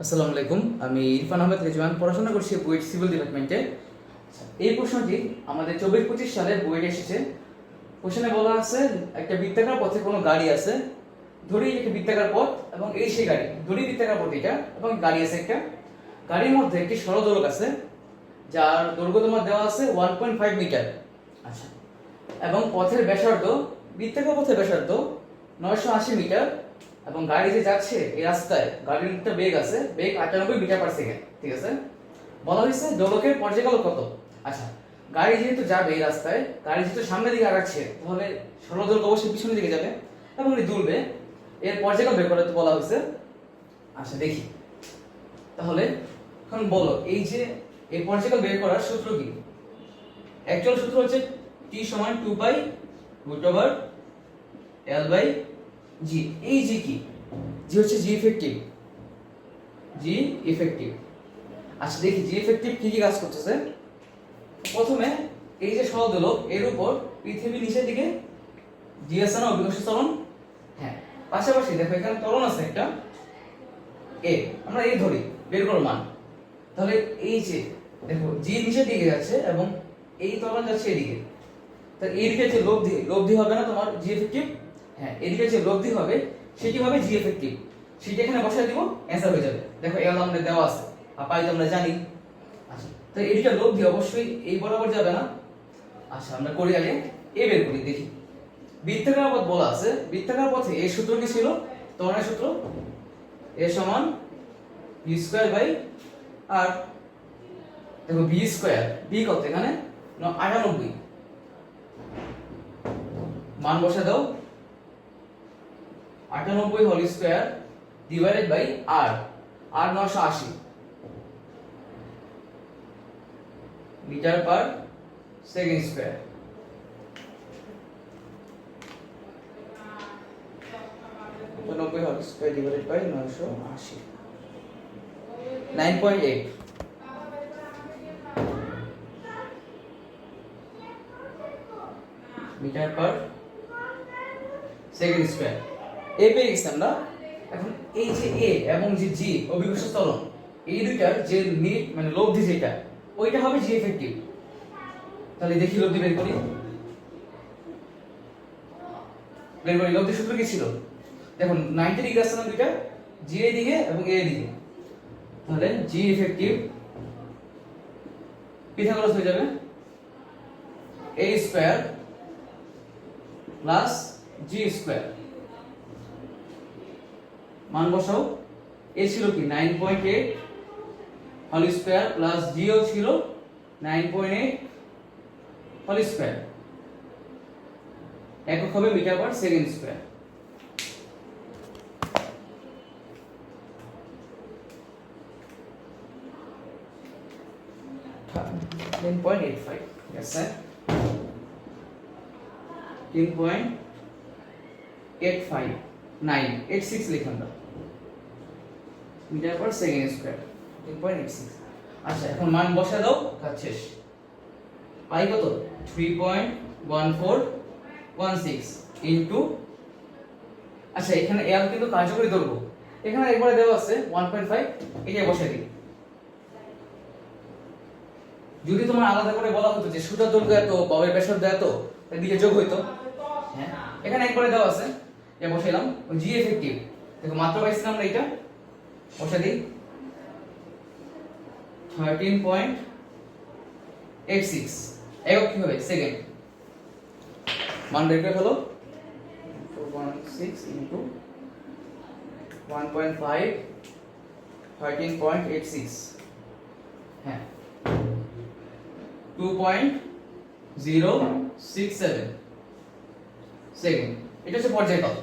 আসসালামু আলাইকুম। আমি ইরফান আহমেদ রেজওয়ান, পড়াশোনা করছি বুয়েট সিভিল ডিপার্টমেন্টে। এই প্রশ্নটি আমাদের চব্বিশ পঁচিশ সালের বুয়েটে এসেছে। কোশ্চেনে বলা আছে, একটা বৃত্তাকার পথে কোনো গাড়ি আছে। ধরি একটা বৃত্তাকার পথ এবং এই সেই গাড়ি। ধরি বৃত্তাকার পথ এটা এবং গাড়ি আছে একটা। গাড়ির মধ্যে একটি সরদোলক আছে, যার দৈর্ঘ্য তোমার দেওয়া আছে ওয়ান পয়েন্ট ফাইভ মিটার। আচ্ছা এবং পথের ব্যাসার্ধ, বৃত্তাকার পথের ব্যাসার্ধ নয়শো আশি মিটার। এবং গাড়ি যে যাচ্ছে এই রাস্তায়, গাড়ির একটা বেগ আছে বেগ আটানব্বই মিটার পার সেকেন্ড ঠিক আছে? বলা হয়েছে দোলকের পর্যায়কাল কত? আচ্ছা গাড়ি যেহেতু যাবে এই রাস্তায়, গাড়ি যেহেতু সামনের দিকে আগাচ্ছে, তাহলে সরদোলক অবশ্যই পিছনের দিকে যাবে এবং উনি দুলবে। এর পর্যায়কাল বের করতে বলা হয়েছে। আচ্ছা দেখি। তাহলে, এখন বলো, এই যে এই পর্যায়কাল বের করার সূত্র কি? অ্যাকচুয়াল সূত্র হচ্ছে টি সমান two by root over L by G এই জি কি? জি হচ্ছে জি ইফেক্টিভ জি ইফেক্টিভ আচ্ছা দেখি জি ইফেক্টিভ কি কি কাজ করতেছে? প্রথমে এই যে সহদোলক এর উপর পৃথিবী নিচের দিকে জিএস না, অভিকর্ষ ত্বরণ? হ্যাঁ। পাশাপাশি দেখো, এখানে ত্বরণ আছে একটা এ আমরা এই ধরি, বের করো মান। তাহলে এই যে, দেখো জি নিচের দিকে যাচ্ছে এবং এই ত্বরণ যাচ্ছে এদিকে। তাহলে এইদিকে যে লব্ধি লব্ধি হবে না তোমার জি এফেক্টিভ হ্যাঁ এদিকে যে লব্ধি হবে, সেটি হবে জি এফেক্টিভ সেটি এখানে বসায় দিব অ্যান্সার হয়ে যাবে। দেখো এল আমাদের দেওয়া আছে, আর পাই তো আমরা জানি। আচ্ছা তো এদিকে লব্ধি অবশ্যই এই বরাবর যাবে না। আচ্ছা আমরা করি আগে এ বের করি, দেখি। বৃত্তাকার পথ বলা আছে। বৃত্তাকার পথে এই সূত্র কি ছিল? ত্বরণের সূত্র। এ সমান বি স্কোয়ার বাই আর দেখো বি স্কোয়ার বি কত এখানে? আটানব্বই। মান বসে দাও। আটানব্বই হোল স্কয়ার ডিভাইডেড বাই আর আর নশো আশি। Metre per second square. আটানব্বই হোল বাই নশো আশি। Nine point eight metre per second square. এ পেয়ে গেছি আমরা। এখন এই যে এ এবং যে জি অভিকর্ষ ত্বরণ, এই দুইটার যে মিনিট মানে লব্ধি যেটা, ওইটা হবে জি এফেক্টিভ তাহলে দেখি লব্ধি বের করি। বের করি, লব্ধি সূত্র কি ছিল? দেখুন 90 ডিগ্রি আসছে না দুইটা জি এর দিকে এবং এ দিকে তাহলে জি এফেক্টিভ পিথাগোরাস হয়ে যাবে। A square plus g square মান বসাও। এ ছিল কি? Nine point eight whole square plus Jio ছিল nine point eight whole square একক হবে metre per second square ten point eight five yes, sir ten point eight five nine eight six দাও metre per second square ten point eight six আচ্ছা এখন মান বসা দাও, কাজ শেষ। পাই কত? Three point one four one six into আচ্ছা এখানে এল কিন্তু কার্যকরী দৈর্ঘ্য। এখানে একবারে দেওয়া আছে ওয়ান পয়েন্ট ফাইভ এটাই বসে দিই। যদি তোমার আলাদা করে বলা হতো যে সুতার দৈর্ঘ্য এত ববের ব্যাসার্ধ এত এদিকে যোগ হইতো। হ্যাঁ এখানে একবারে দেওয়া আছে। এটা বসাইলাম জি এফেক্টিভ দেখো, মাত্র পাইছিলাম আমরা এটা বসে দিই। থার্টিন পয়েন্ট এইট সিক্স একক কি হবে? সেকেন্ড মান বের করে ফেলো। One six into one point five thirteen point eight six হ্যাঁ। Two point zero six seven second এটা হচ্ছে পর্যায়কাল